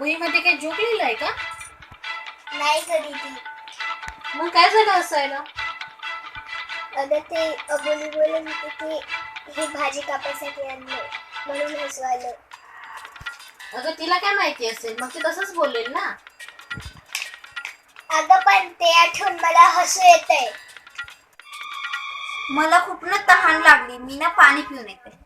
वहीमध्ये काही जोक लिहिलाय का? नाही कधी ती. मग काय झालं हसायला अगं ते अबोली बोलून की ही भाजी कापायसाठी आणलं म्हणून हसवायलं. अगं तिला काय माहिती असेल? मग ती तसंच बोलेल ना? अगं पण ते आठवून मला हसू येतंय. मला खूप ना तहान लागली. मी ना पाणी पिऊन येते.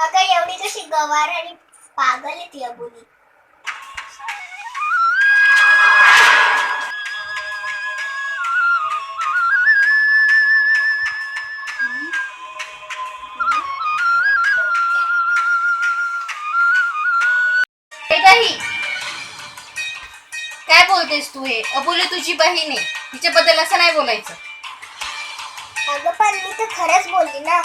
अगं एवढी कशी गवार आणि पागल आहे ती अबोली हे काही काय बोलतेस तू हे? अबोली तुझी बहीण आहे. तिच्याबद्दल असं नाही बोलायचं. अगं पण मी तर खरंच बोलली ना.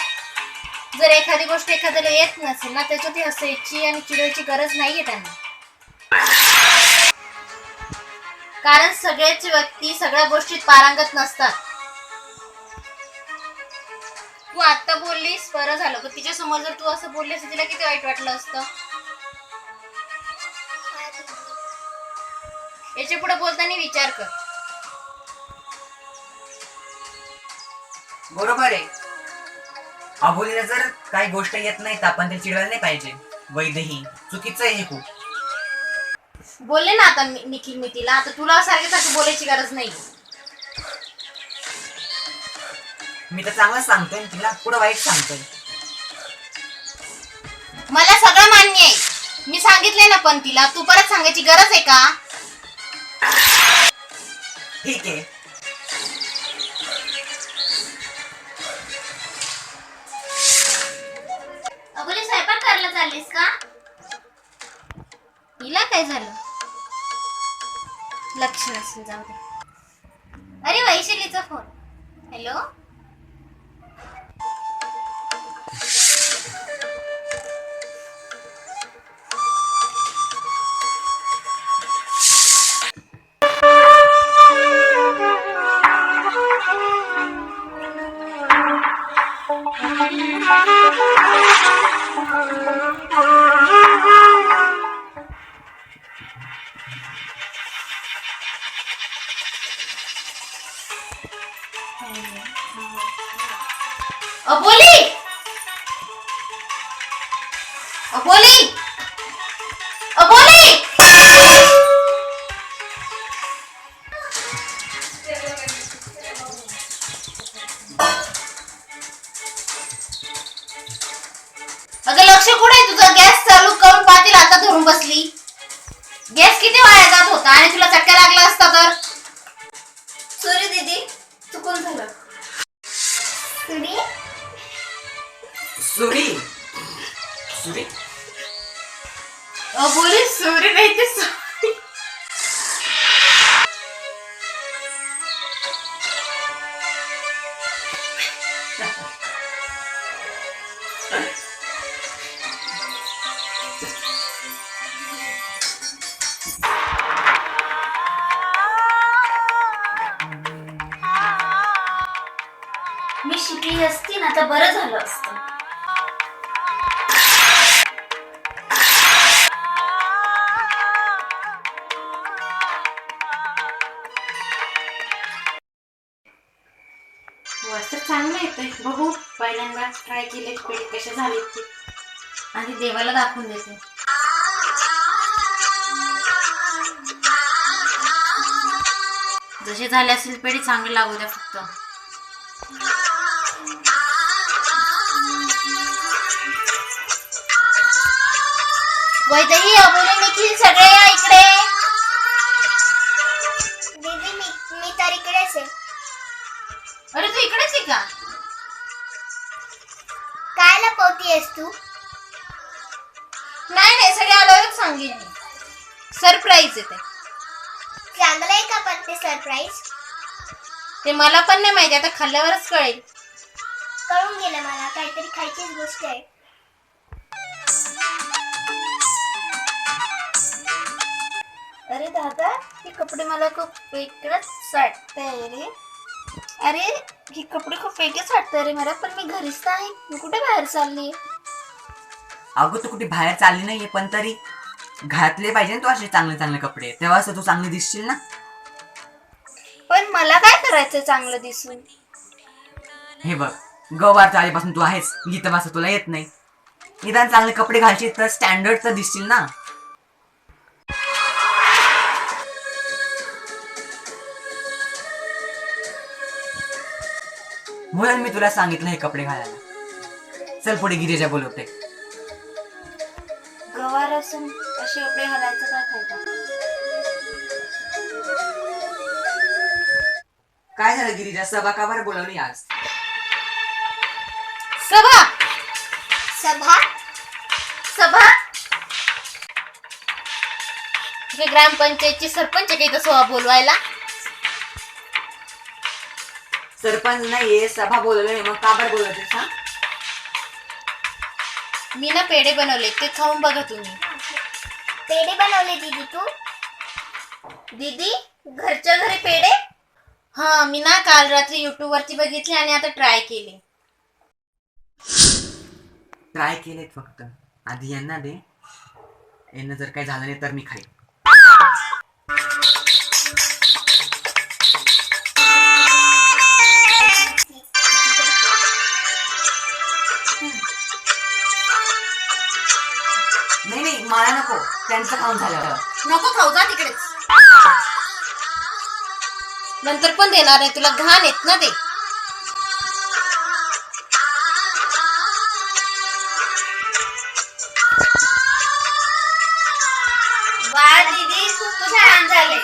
जर एखादी गोष्ट एखाद्याला येत नसेल ना त्याच्यात हसायची आणि चिडवायची गरज नाहीये त्यांना. कारण सगळ्याच व्यक्ती सगळ्या गोष्टीत पारंगत नसतात. तू आता बोललीस बरं झालं. पण तिच्या समोर जर तू असं बोललीस तिला किती वाईट वाटलं असतं? याच्यापुढे बोलताना विचार कर. बरोबर आहे. अबोलीला जर काही गोष्ट येत नाही तर आपण ते चिडवायला नाही पाहिजे. वैदही चुकीचं आहे हे खूप. बोलले ना आता मी- निखिल मी तिला. आता तुला सारखी बोलायची गरज नाही. मी तर चांगलंच सांगतोय आणि तिला पुढं वाईट सांगतोय. मला सगळं मान्य आहे. मी सांगितले ना पण तिला. तू परत सांगायची गरज आहे का? ठीक आहे. काय झालं? लक्ष नसेल जाऊ दे. अरे वैशालीचा फोन हॅलो अबोली अबोली अबोली अगं लक्ष कुठे तुझं? गॅस चालू करून पातील आता धरून बसली. गॅस किती वाया जात होता? आणि तुला चटका लागला असता तर? सॉरी दीदी. चुकून झालं. तुरी सुरी सुरी अबोली सॉरी नाही ते sorry. मी शिकली असती ना तर बरं झालं असतं. चांगलं येतंय बघू पहिल्यांदा ट्राय केले पेढे कसे झाले ते. आणि देवाला दाखवून देते. जसे झाले असेल पेढे चांगले लागू द्या फक्त. वैदही अबोली निखिल सगळे इकडे. दीदी मी मी तर इकडेच आहे. अरे तू इकडेच आहे का? काय लपवतीयस तू? नाही नाही सगळे आल्यावर सांगेन मी. सरप्राईज आहे ते. चांगलं आहे का पण ते सरप्राईज ते मला पण नाही माहिती आता खाल्ल्यावरच कळेल. कळून गेलं मला काहीतरी खायचीच गोष्ट आहे. अरे दादा हे कपडे मला खूप वेगळंच वाटतंय रे. अरे हे कपडे खूप वेगळेच वाटतं रे मला पण मी घरीच आहे मी कुठे बाहेर चालली अगं तू कुठे बाहेर चालली नाहीये पण तरी घातले पाहिजे ना तू असे चांगले चांगले कपडे. तेव्हाच तर तू चांगली दिसशील ना? पण मला काय करायचं चांगलं दिसून? हे बघ गवारच्या आधीपासून तू आहेस. गीत वाचा तुला येत नाही. निदान चांगले कपडे घालशील तर स्टँडर्ड तर दिसतील ना? म्हणून मी तुला सांगितलं हे कपडे घालायला. चल पुढे गिरीजा बोलवते. गवार असून असे कपडे घालायचं काय फायदा? काय झालं गिरीजा? सभा का बरं बोलवली आज? सभा! सभा? सभा? हे ग्रामपंचायतची सरपंच काही सभा बोलवायला. सरपंच नाहीये सभा बोलवली मग का बरं बोलवते सांग मी ना पेढे बनवले ते खाऊन बघा तुम्ही. पेढे बनवले दीदी तू? दीदी घरच्या घरी पेढे? हा मी ना काल रात्री युट्यूब वरती बघितले आणि आता ट्राय केले. ट्राय केलेत फक्त. आधी यांना दे. यांना जर काही झालं नाही तर मी खाईन. नाही नाही मला नको. त्यांचं खाऊन झालं नको खाऊ जा तिकडेच. नंतर पण देणार नाही तुला घाण येत ना ते. वा दीदी खूप छान झाले.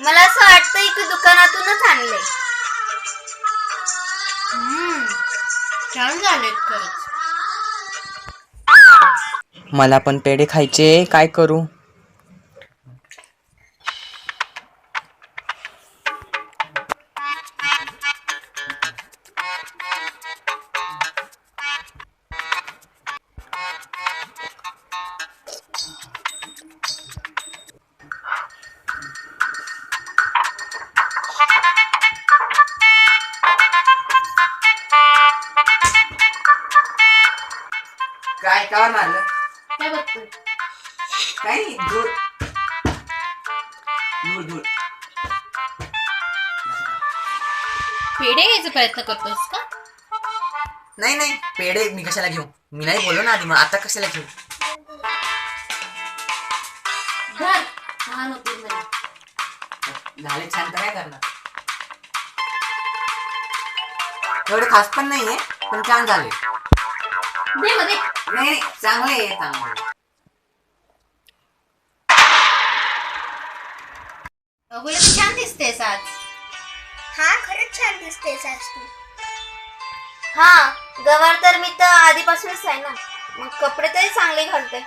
मला असं वाटतं की दुकानातूनच आणले. हम्म, छान झालेत खरंच. मला पण पेढे खायचे काय करू? काय काय मारलं काय नाही धूळ धूळ पेढे घ्यायचा प्रयत्न करतोस का? नाही नाही. पेढे मी कशाला घेऊ? मी नाही बोललो ना आधी मग आता कशाला घेऊ? घर छान होतील म्हणे झाले छान तर काय करणार? एवढे खास पण नाहीये पण छान झाले. दे मध्ये नाही नाही. चांगले आहे चांगले अगोदर तू छान दिसतेस आज. हा खरंच छान दिसतेस आज तू. हा गवार तर मी तर आधीपासूनच आहे ना. मग कपडे तरी चांगले घालते.